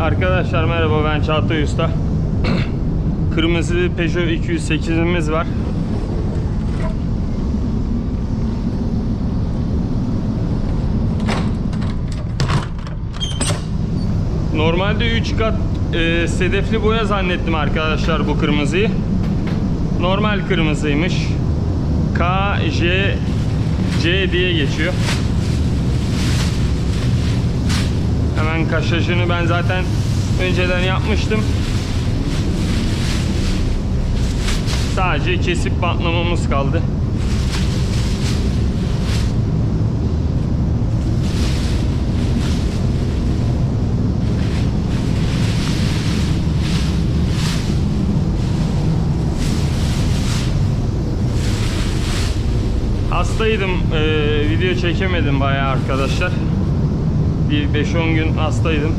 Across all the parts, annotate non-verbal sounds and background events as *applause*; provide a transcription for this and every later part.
Arkadaşlar merhaba ben Çağatay Usta. *clears throat* Kırmızı Peugeot 208'imiz var. Normalde 3 kat e, sedefli boya zannettim arkadaşlar bu kırmızıyı. Normal kırmızıymış. K, J, C diye geçiyor. Hemen kaşajını ben zaten önceden yapmıştım. Sadece kesip bantlamamız kaldı. Hastaydım. eee, video çekemedim bayağı arkadaşlar. Bir 5-10 gün hastaydım.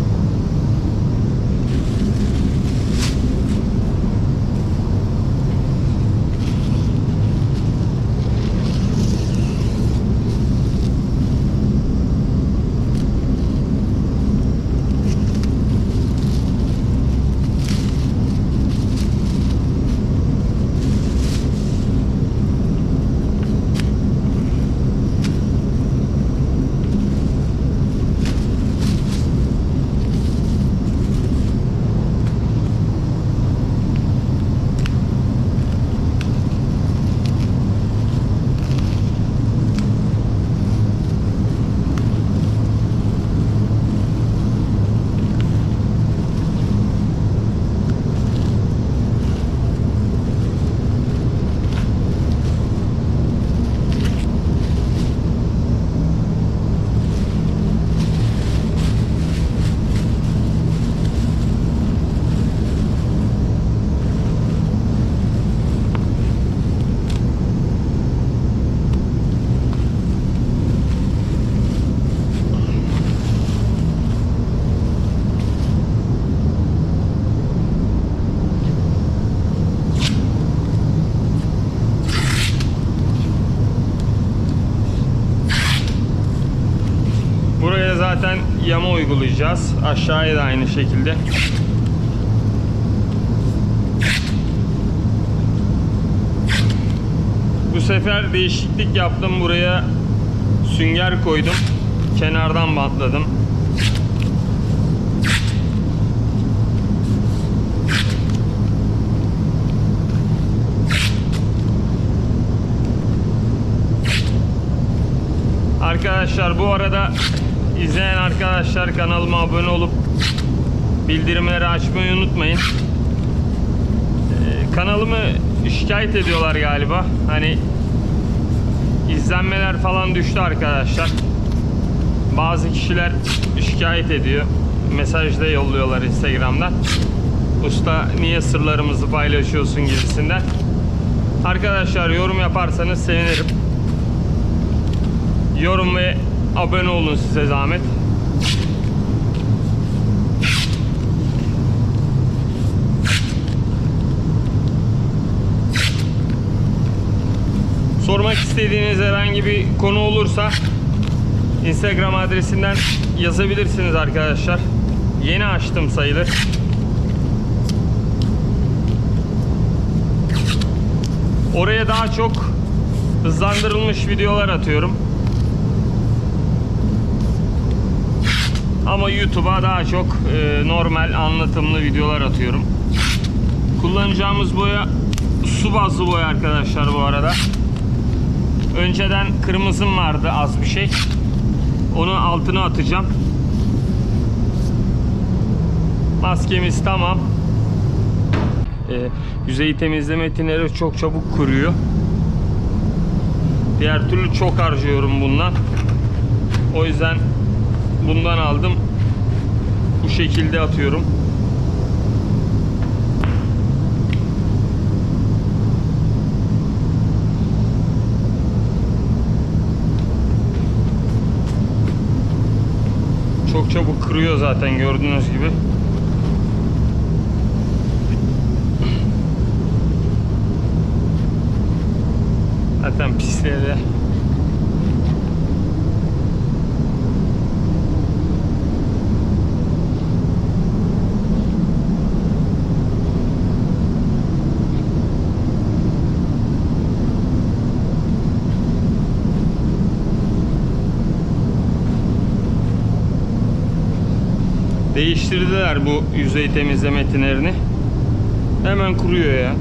Buraya zaten yama uygulayacağız. Aşağıya da aynı şekilde. Bu sefer değişiklik yaptım. Buraya sünger koydum. Kenardan bantladım. Arkadaşlar bu arada izleyen arkadaşlar kanalıma abone olup bildirimleri açmayı unutmayın. Ee, kanalımı şikayet ediyorlar galiba. Hani izlenmeler falan düştü arkadaşlar. Bazı kişiler şikayet ediyor. Mesajda yolluyorlar Instagram'dan. Usta niye sırlarımızı paylaşıyorsun gibisinden. Arkadaşlar yorum yaparsanız sevinirim. Yorum ve abone olun size zahmet. Sormak istediğiniz herhangi bir konu olursa Instagram adresinden yazabilirsiniz arkadaşlar. Yeni açtım sayılır. Oraya daha çok hızlandırılmış videolar atıyorum. Ama YouTube'a daha çok e, normal anlatımlı videolar atıyorum. Kullanacağımız boya su bazlı boya arkadaşlar bu arada. Önceden kırmızım vardı az bir şey. Onu altına atacağım. Maskemiz tamam. E, yüzey temizleme tineri çok çabuk kuruyor. Diğer türlü çok harcıyorum bundan. O yüzden bundan aldım. Bu şekilde atıyorum. Çok çabuk kırıyor zaten gördüğünüz gibi. Zaten pisliğe de Değiştirdiler bu yüzey temizleme tinerini. Hemen kuruyor ya.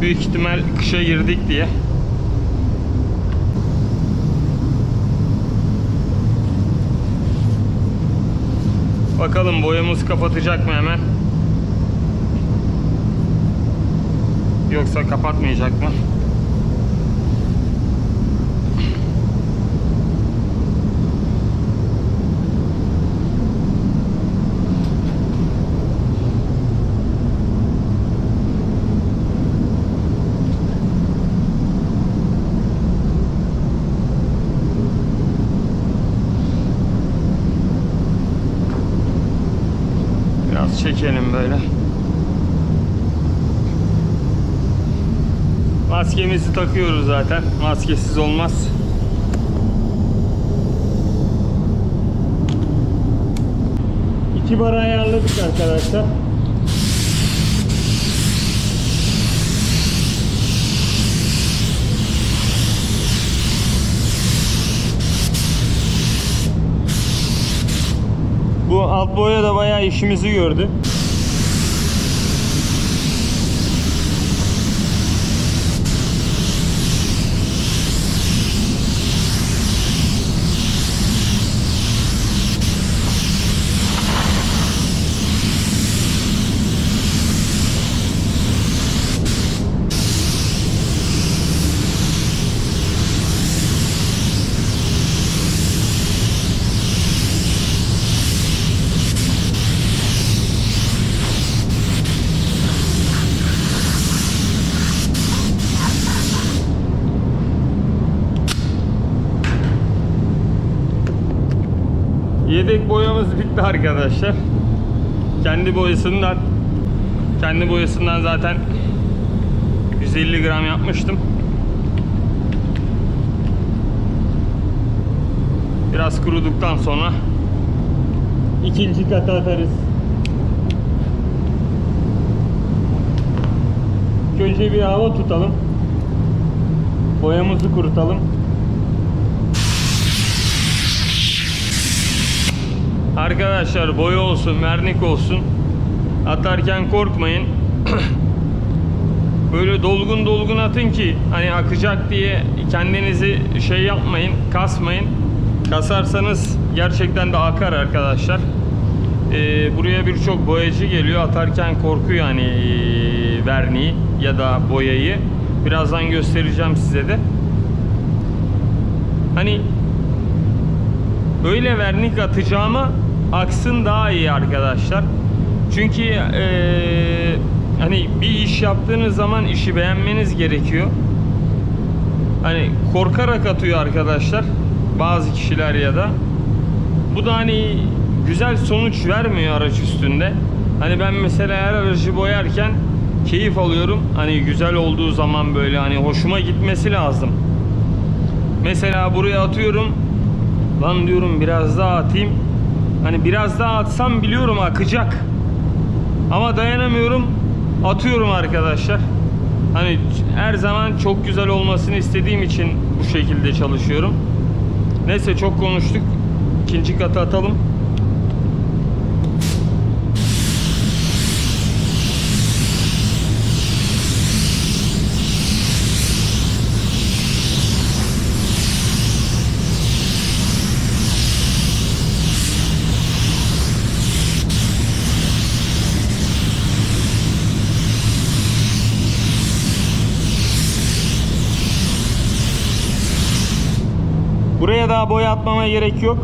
Büyük ihtimal kışa girdik diye. Bakalım boyamız kapatacak mı hemen? Yoksa kapatmayacak mı? Biraz çekelim böyle. Maskemizi takıyoruz zaten. Maskesiz olmaz. İki bara ayarladık arkadaşlar. Alt boya da bayağı işimizi gördü. Yedek boyamız bitti arkadaşlar. Kendi boyasından kendi boyasından zaten 150 gram yapmıştım. Biraz kuruduktan sonra ikinci kata atarız. Önce bir hava tutalım. Boyamızı kurutalım. Arkadaşlar boya olsun, vernik olsun. Atarken korkmayın. *clears throat* Böyle dolgun dolgun atın ki hani akacak diye kendinizi şey yapmayın, kasmayın. Kasarsanız gerçekten de akar arkadaşlar. Ee, buraya birçok boyacı geliyor. Atarken korkuyor hani ee, verniği ya da boyayı. Birazdan göstereceğim size de. Hani öyle vernik atacağıma aksın daha iyi arkadaşlar. Çünkü eee, hani bir iş yaptığınız zaman işi beğenmeniz gerekiyor. Hani korkarak atıyor arkadaşlar bazı kişiler ya da. Bu da hani güzel sonuç vermiyor araç üstünde. Hani ben mesela her aracı boyarken keyif alıyorum. Hani güzel olduğu zaman böyle hani hoşuma gitmesi lazım. Mesela buraya atıyorum. Lan diyorum biraz daha atayım. Hani biraz daha atsam biliyorum akacak. Ama dayanamıyorum. Atıyorum arkadaşlar. Hani her zaman çok güzel olmasını istediğim için bu şekilde çalışıyorum. Neyse çok konuştuk. İkinci katı atalım. Daha boya atmama gerek yok.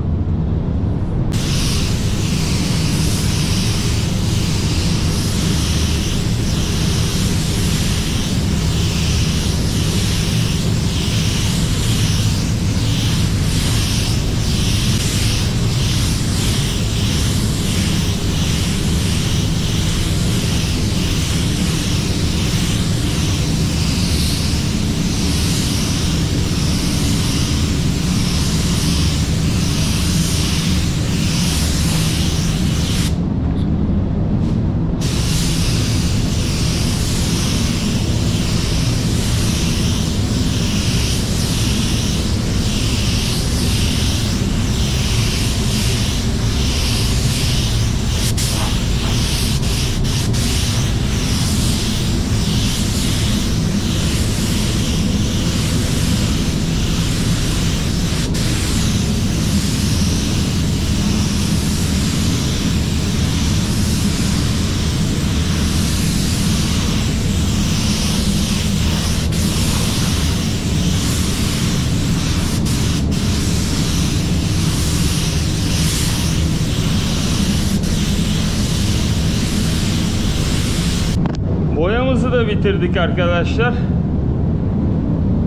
Da bitirdik arkadaşlar.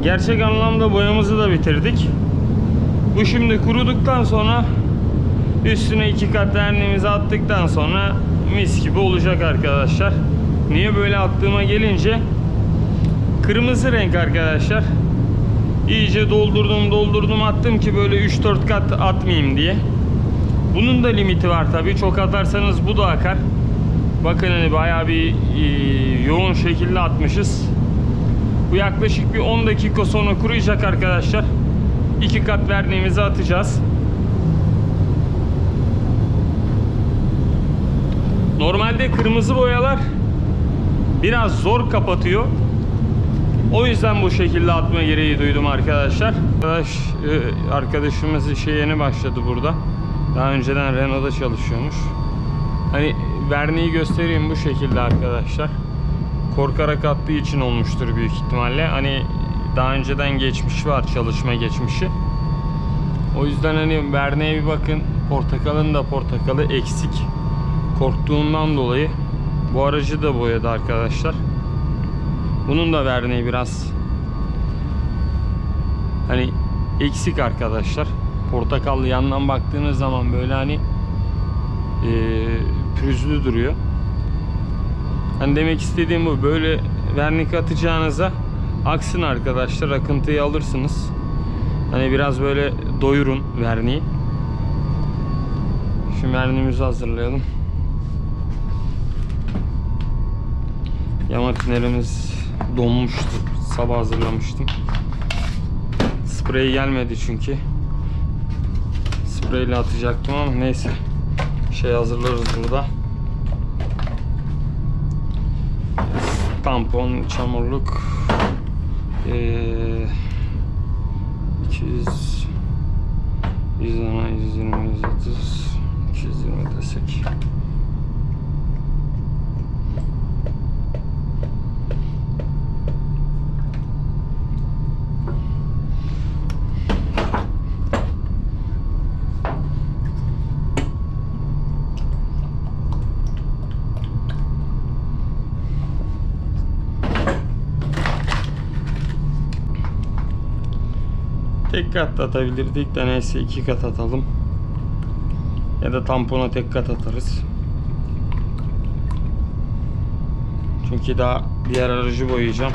Gerçek anlamda boyamızı da bitirdik. Bu şimdi kuruduktan sonra üstüne iki kat verniğimizi attıktan sonra mis gibi olacak arkadaşlar. Niye böyle attığıma gelince kırmızı renk arkadaşlar. İyice doldurdum doldurdum attım ki böyle 3-4 kat atmayayım diye. Bunun da limiti var tabi. Çok atarsanız bu da akar. Bakın hani bayağı bir e, yoğun şekilde atmışız. Bu yaklaşık bir 10 dakika sonra kuruyacak arkadaşlar. İki kat verdiğimizi atacağız. Normalde kırmızı boyalar biraz zor kapatıyor. O yüzden bu şekilde atma gereği duydum arkadaşlar. Arkadaş, e, arkadaşımız işe yeni başladı burada. Daha önceden Renault'da çalışıyormuş. Hani verniği göstereyim bu şekilde arkadaşlar. Korkarak attığı için olmuştur büyük ihtimalle. Hani daha önceden geçmiş var çalışma geçmişi. O yüzden hani verneğe bir bakın. Portakalın da portakalı eksik. Korktuğundan dolayı bu aracı da boyadı arkadaşlar. Bunun da verneği biraz hani eksik arkadaşlar. Portakallı yandan baktığınız zaman böyle hani eee pürüzlü duruyor. Hani demek istediğim bu. Böyle vernik atacağınıza aksın arkadaşlar. Akıntıyı alırsınız. Hani biraz böyle doyurun verniği. Şimdi verniğimizi hazırlayalım. Yama tünelimiz donmuştu. Sabah hazırlamıştım. Sprey gelmedi çünkü. Spreyle atacaktım ama neyse. Şey hazırlarız burada. Tampon, çamurluk. Ee, 200 110, 120, 130 220 desek. Tek kat atabilirdik de neyse iki kat atalım. Ya da tampona tek kat atarız. Çünkü daha diğer aracı boyayacağım.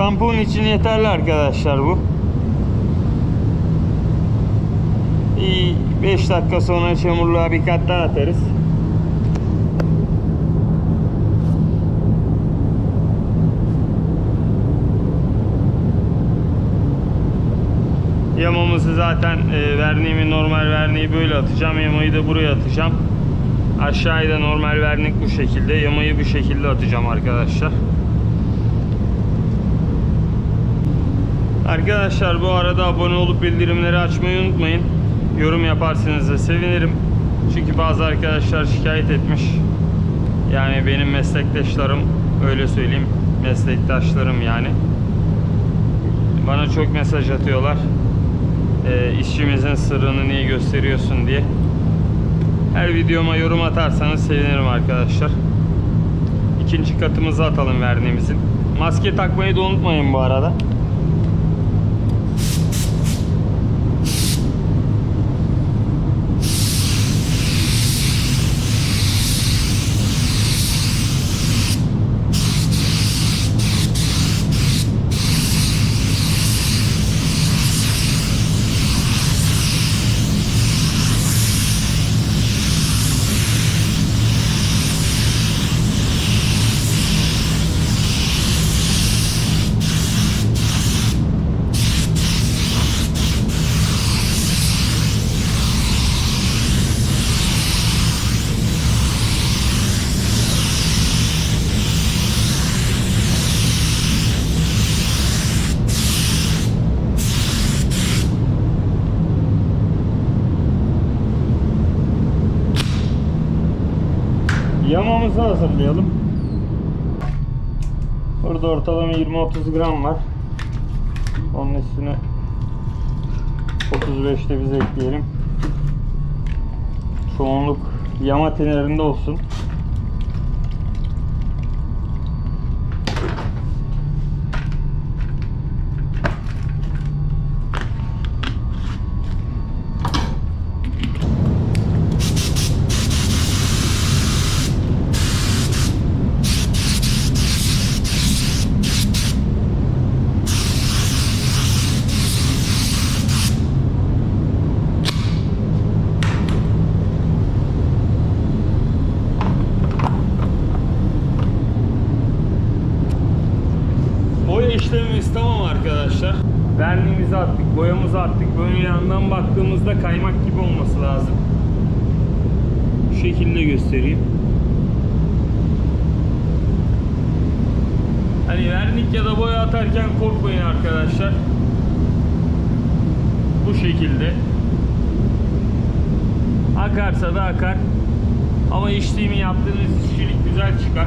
Tampon için yeterli arkadaşlar bu. 5 dakika sonra çamurluğa bir kat daha atarız. Yamamızı zaten e, verniğimi normal verniği böyle atacağım. Yamayı da buraya atacağım. Aşağıya da normal vernik bu şekilde. Yamayı bu şekilde atacağım arkadaşlar. Arkadaşlar bu arada abone olup bildirimleri açmayı unutmayın. Yorum yaparsanız da sevinirim. Çünkü bazı arkadaşlar şikayet etmiş. Yani benim meslektaşlarım öyle söyleyeyim meslektaşlarım yani. Bana çok mesaj atıyorlar. Ee, işçimizin sırrını niye gösteriyorsun diye. Her videoma yorum atarsanız sevinirim arkadaşlar. İkinci katımızı atalım verniğimizin. Maske takmayı da unutmayın bu arada. Yamamızı hazırlayalım. Burada ortalama 20-30 gram var. Onun üstüne 35'te biz ekleyelim. Çoğunluk yama tenerinde olsun. Boya tamam arkadaşlar. Verniğimizi attık, boyamızı attık. Böyle yandan baktığımızda kaymak gibi olması lazım. Bu şekilde göstereyim. Hani vernik ya da boya atarken korkmayın arkadaşlar. Bu şekilde. Akarsa da akar. Ama işlemi yaptığınız işçilik güzel çıkar.